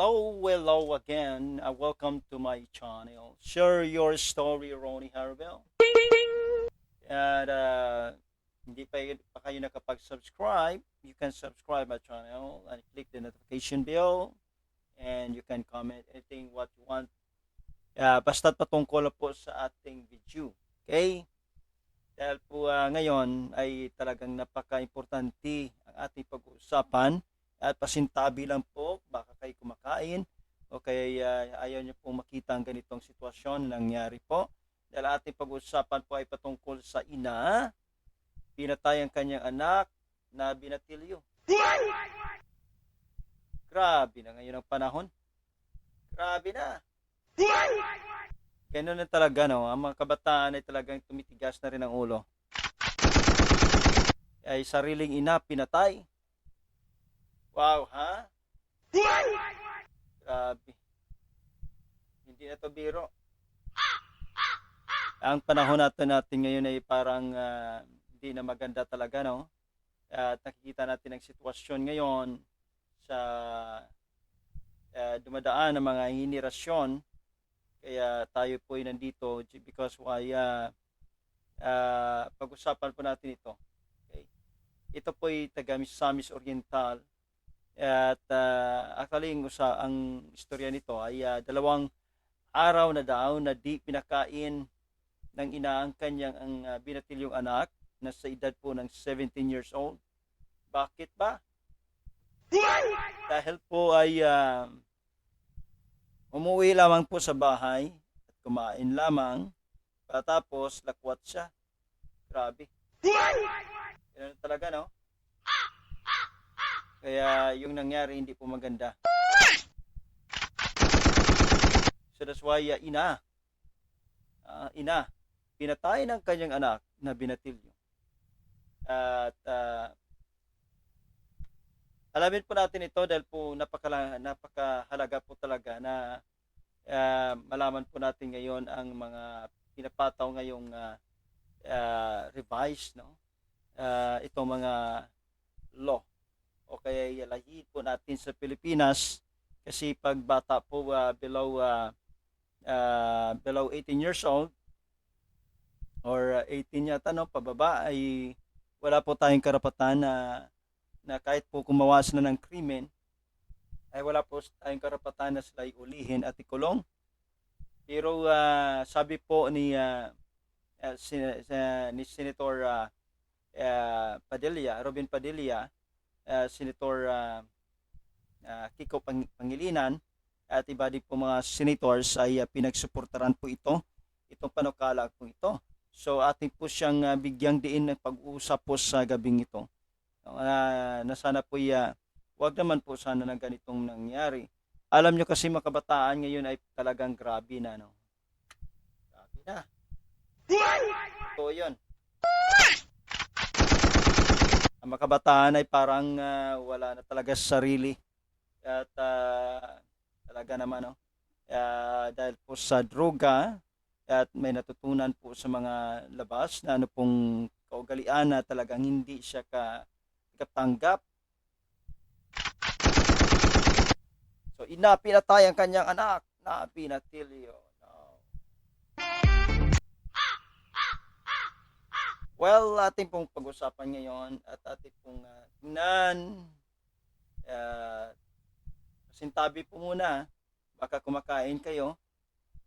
Hello, hello again. Uh, welcome to my channel. Share your story, Ronnie Harville. At uh, hindi pa, pa kayo nakapag-subscribe, you can subscribe my channel and click the notification bell and you can comment anything what you want. Uh, basta't patungkol po sa ating video. Okay? Dahil po ah, ngayon ay talagang napaka-importante ang ating pag-uusapan at pasintabi lang po baka kayo kumakain o kaya ah, ayaw niyo pong makita ang ganitong sitwasyon na nangyari po. Dahil ating pag-uusapan po ay patungkol sa ina, pinatay ang kanyang anak na binatilyo. Grabe na ngayon ang panahon. Grabe na. Ganun na talaga, no? Ang mga kabataan ay talagang tumitigas na rin ang ulo. Ay sariling ina, pinatay. Wow, ha? Grabe. Hindi na to biro. Ang panahon natin natin ngayon ay parang ah, hindi na maganda talaga, no? At nakikita natin ang sitwasyon ngayon sa ah, dumadaan ng mga henerasyon kaya tayo po ay nandito because why uh, uh, pag-usapan po natin ito. Okay. Ito po ay taga Misamis Oriental at uh, actually ang, usa, ang istorya nito ay uh, dalawang araw na daw na di pinakain ng ina ang kanyang ang uh, binatilyong anak na sa edad po ng 17 years old. Bakit ba? Dahil po ay uh, umuwi lamang po sa bahay at kumain lamang pagkatapos lakwat siya. Grabe. Ganun talaga, no? Kaya yung nangyari hindi po maganda. So that's why uh, ina, ah, ina, pinatay ng kanyang anak na binatilyo. At ah, alamin po natin ito dahil po napakala, napakahalaga po talaga na ah, malaman po natin ngayon ang mga pinapataw ngayong ah, ah, revised no Ah, itong mga law o kaya ilahid po natin sa Pilipinas kasi pag bata po ah, below ah, ah, below 18 years old or ah, 18 yata no pababa ay wala po tayong karapatan na na kahit po kumawas na ng krimen ay wala po tayong karapatan na sila ulihin at ikulong. Pero ah, sabi po ni ah, ah, sin- sa- ni Senator ah, ah, Padilla, Robin Padilla, ah, Senator ah, ah, Kiko Pang- Pangilinan at iba din po mga senators ay ah, pinagsuportaran po ito, itong panukala po ito. So ating po siyang ah, bigyang diin ng pag-uusap po sa gabing ito. Ah, na sana po ya wag naman po sana na ganitong nangyari. Alam nyo kasi mga kabataan ngayon ay talagang grabe na no. Grabe na. Ito yun. Ang mga kabataan ay parang ah, wala na talaga sa sarili. At ah, talaga naman no. Ah, dahil po sa droga at may natutunan po sa mga labas na ano pong kaugalian na talagang hindi siya ka katanggap. So ina pinatay ang kanyang anak na pinatilyo. Well, ating pong pag-usapan ngayon at ating pong uh, tingnan. Uh, sintabi po muna, baka kumakain kayo.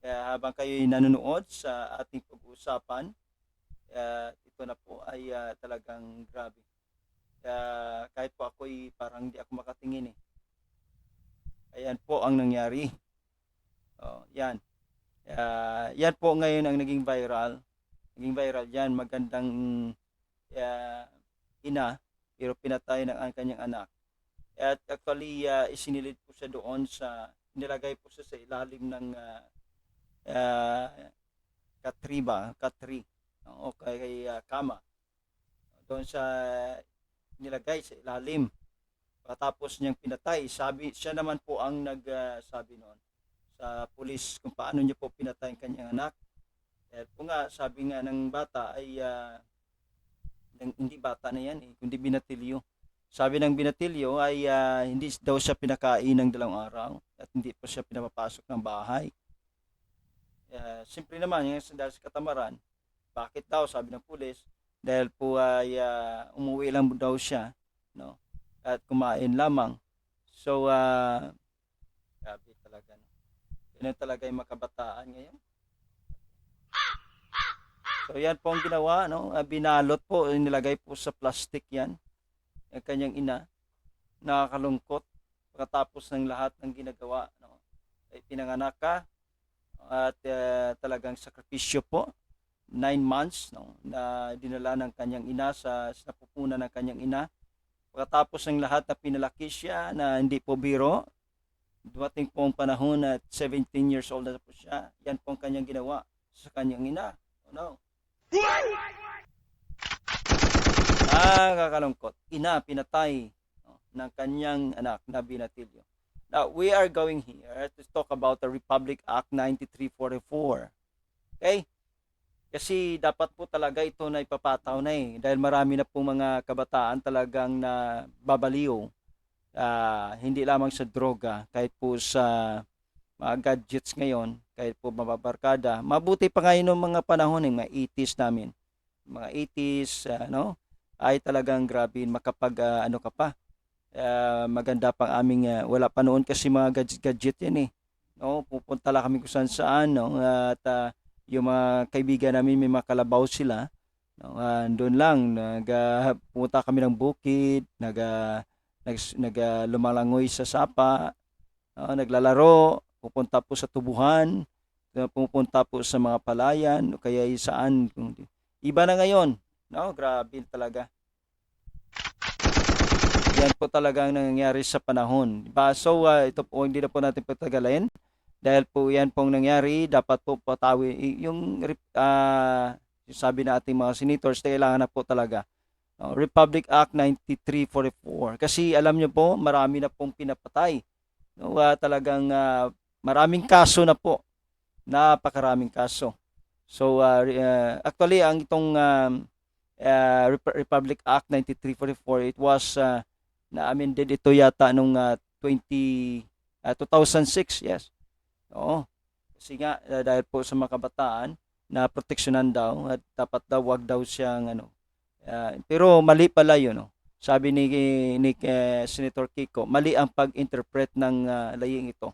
Kaya habang kayo nanonood sa ating pag-uusapan, uh, ito na po ay uh, talagang grabe. Kaya kahit po ako'y parang hindi ako makatingin eh. Ayan po ang nangyari. Oh, yan. Uh, yan po ngayon ang naging viral. Naging viral yan. Magandang uh, ina, pero pinatay ng ang kanyang anak. At actually, uh, isinilid po siya doon sa, nilagay po siya sa ilalim ng uh, uh, katri ba? Katri. O kay, kay uh, kama. Doon sa nilagay sa ilalim. Pagkatapos niyang pinatay, sabi, siya naman po ang nagsabi noon sa pulis kung paano niya po pinatay ang kanyang anak. Dahil po nga, sabi nga ng bata ay ng- hindi bata na yan eh, kundi binatilyo. Sabi ng binatilyo ay ah, hindi daw siya pinakain ng dalawang araw at hindi po siya pinapapasok ng bahay. Uh, Siyempre naman, yung dahil sa katamaran, bakit daw, sabi ng pulis, dahil po ay ah, umuwi lang daw siya, no? At kumain lamang. So, ah, grabe talaga. No? Ganun talaga yung makabataan ngayon. So, yan po ang ginawa, no? Ah, binalot po, nilagay po sa plastic yan, ang kanyang ina. Nakakalungkot. Pagkatapos ng lahat ng ginagawa, no? Ay pinanganak ka, at ah, talagang sakripisyo po nine months no, na dinala ng kanyang ina sa, sa napupunan ng kanyang ina. Pagkatapos ng lahat na pinalaki siya na hindi po biro, dumating po ang panahon at 17 years old na po siya. Yan po ang kanyang ginawa sa kanyang ina. Oh, no. Nakakalungkot. Ina, pinatay no, ng kanyang anak na binatilyo. Now, we are going here to talk about the Republic Act 9344. Okay? Kasi dapat po talaga ito na ipapataw na eh. Dahil marami na po mga kabataan talagang na babaliw. Ah, hindi lamang sa droga, kahit po sa mga gadgets ngayon, kahit po mababarkada. Mabuti pa ngayon ng mga panahon eh, mga 80s namin. Mga 80s, ah, no? Ay talagang grabe, makapag ah, ano ka pa. Ah, maganda pang aming, ah, wala pa noon kasi mga gadget-gadget yan eh. No, pupunta lang kami kung saan saan, no? At ah, yung mga kaibigan namin may mga kalabaw sila. No, ah, doon lang nag pumunta kami ng bukid, nag ah, nag, nag ah, lumalangoy sa sapa, no, naglalaro, pupunta po sa tubuhan, pupunta po sa mga palayan, o kaya saan. Iba na ngayon. No, grabe talaga. Yan po talaga ang nangyayari sa panahon. Diba? So, ah, ito po, hindi na po natin patagalin. Dahil po yan pong nangyari, dapat po patawi. Yung, rep- ah, yung sabi na ating mga senators, kailangan na po talaga. No, Republic Act 9344. Kasi alam nyo po, marami na pong pinapatay. No, ah, talagang ah, maraming kaso na po. Napakaraming kaso. So, re- ah, actually, ang itong um, ah, Rep- Republic Act 9344, it was ah, na amended ito yata nung ah, 20 ah, 2006, yes. Oo. Kasi nga ah, dahil po sa mga kabataan na proteksyonan daw at dapat daw wag daw siyang ano. ah, pero mali pala 'yun, no. Sabi ni ni eh, Senator Kiko, mali ang pag-interpret ng ah, laying ito.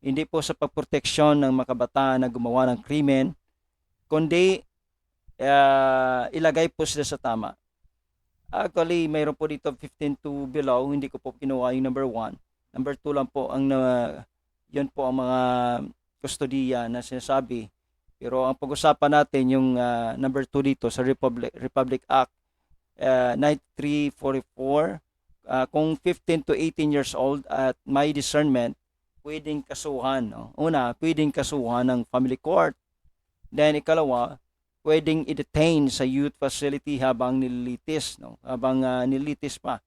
Hindi po sa pagproteksyon ng mga kabataan na gumawa ng krimen, kundi ah, ilagay po sila sa tama. Actually, mayroon po dito 15 to below. Hindi ko po kinuha yung number 1. Number 2 lang po ang na, yun po ang mga kustodiya na sinasabi. Pero ang pag-usapan natin yung ah, number 2 dito sa Republic, Republic Act ah, 9344. ah, kung 15 to 18 years old at may discernment, pwedeng kasuhan. No? Una, pwedeng kasuhan ng family court. Then ikalawa, pwedeng i-detain sa youth facility habang nililitis, no? Habang ah, nililitis pa.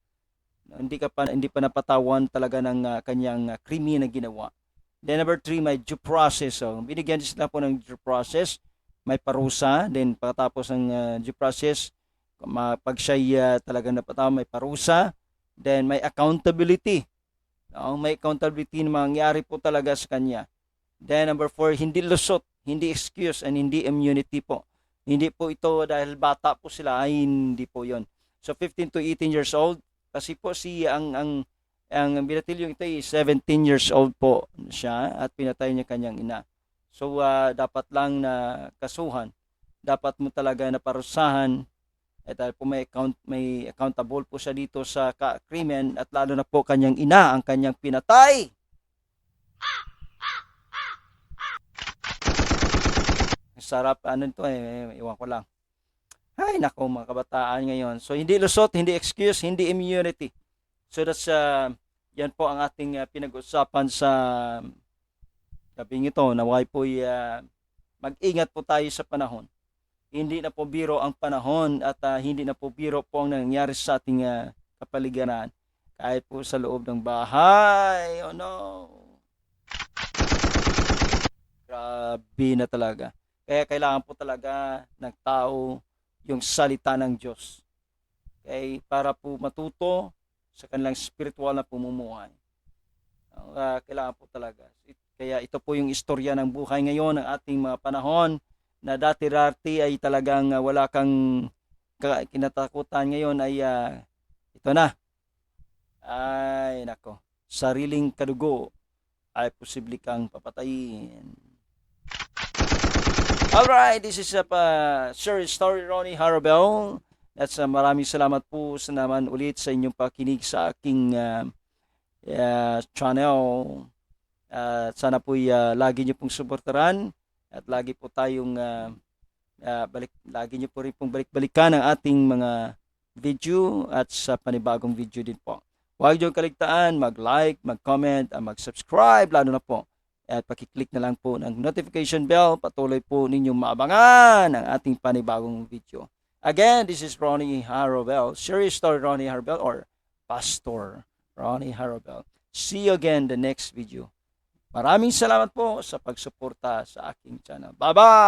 No, Hindi ka pa hindi pa napatawan talaga ng ah, kanyang ah, krimen na ginawa. Then number three, may due process. So, binigyan din sila po ng due process. May parusa. Then pagkatapos ng ah, due process, pag siya talaga napatawan, may parusa. Then may accountability. No? May accountability na mangyari po talaga sa kanya. Then number four, hindi lusot, hindi excuse, and hindi immunity po. Hindi po ito dahil bata po sila, ay hindi po yon. So 15 to 18 years old, kasi po si ang ang ang binatilyong ito ay 17 years old po siya at pinatay niya kanyang ina. So ah, dapat lang na kasuhan, dapat mo talaga na parusahan at dahil po may account may accountable po siya dito sa krimen at lalo na po kanyang ina ang kanyang pinatay. Sarap ano to eh, iwan ko lang. Ay nako mga kabataan ngayon. So hindi lusot, hindi excuse, hindi immunity. So that's uh, yan po ang ating uh, pinag-usapan sa gabing ito. Naway po uh, mag-ingat po tayo sa panahon. Hindi na po biro ang panahon at uh, hindi na po biro po ang nangyayari sa ating uh, kapaligiran. Kahit po sa loob ng bahay. Oh no. Grabe na talaga. Kaya kailangan po talaga ng tao yung salita ng Diyos. Okay, para po matuto sa kanilang spiritual na pumumuhay. Ah, kailangan po talaga. Kaya ito po yung istorya ng buhay ngayon ng ating mga panahon na dati-dati ay talagang ah, wala kang ka- kinatakutan ngayon ay ah, ito na. Ay, nako. Sariling kadugo ay posible kang papatayin. Alright, this is uh, Sir Story Ronnie Harabel. That's uh, maraming salamat po sa naman ulit sa inyong pakinig sa aking uh, uh, channel. Uh, sana po uh, lagi niyo pong suportaran at lagi po tayong uh, uh, balik lagi niyo po rin pong balik-balikan ang ating mga video at sa panibagong video din po. Huwag niyo kaligtaan mag-like, mag-comment, at mag-subscribe lalo na po at pakiclick na lang po ng notification bell. Patuloy po ninyong maabangan ang ating panibagong video. Again, this is Ronnie Harobel, Serious Story Ronnie Harobel or Pastor Ronnie Harobel. See you again the next video. Maraming salamat po sa pagsuporta sa aking channel. Bye-bye!